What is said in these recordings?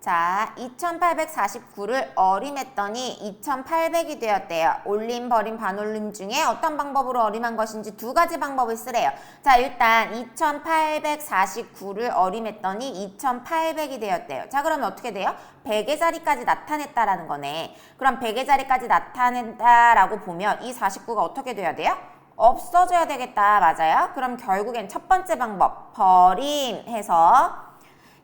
자, 2849를 어림했더니 2800이 되었대요. 올림, 버림, 반올림 중에 어떤 방법으로 어림한 것인지 두 가지 방법을 쓰래요. 자, 일단 2849를 어림했더니 2800이 되었대요. 자, 그러면 어떻게 돼요? 100의 자리까지 나타냈다라는 거네. 그럼 100의 자리까지 나타낸다라고 보면 이 49가 어떻게 돼야 돼요? 없어져야 되겠다. 맞아요? 그럼 결국엔 첫 번째 방법, 버림해서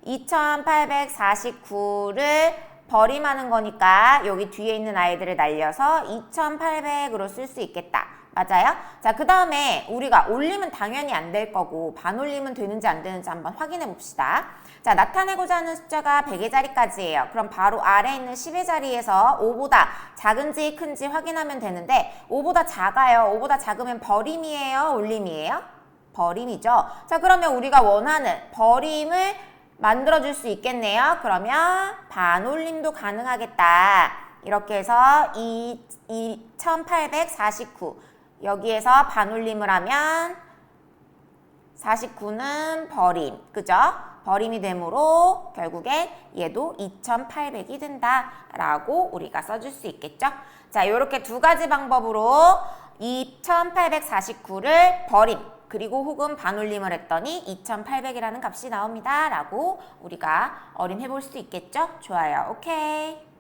2849를 버림하는 거니까 여기 뒤에 있는 아이들을 날려서 2800으로 쓸 수 있겠다. 맞아요? 자, 그 다음에 우리가 올림은 당연히 안 될 거고 반올림은 되는지 안 되는지 한번 확인해 봅시다. 자, 나타내고자 하는 숫자가 100의 자리까지예요. 그럼 바로 아래에 있는 10의 자리에서 5보다 작은지 큰지 확인하면 되는데 5보다 작아요. 5보다 작으면 버림이에요? 올림이에요? 버림이죠. 자, 그러면 우리가 원하는 버림을 만들어줄 수 있겠네요. 그러면 반올림도 가능하겠다. 이렇게 해서 이, 이1849 여기에서 반올림을 하면 49는 버림, 그죠? 버림이 되므로 결국엔 얘도 2800이 된다라고 우리가 써줄 수 있겠죠? 자, 이렇게 두 가지 방법으로 2849를 버림, 그리고 혹은 반올림을 했더니 2800이라는 값이 나옵니다. 라고 우리가 어림해 볼 수 있겠죠? 좋아요. 오케이.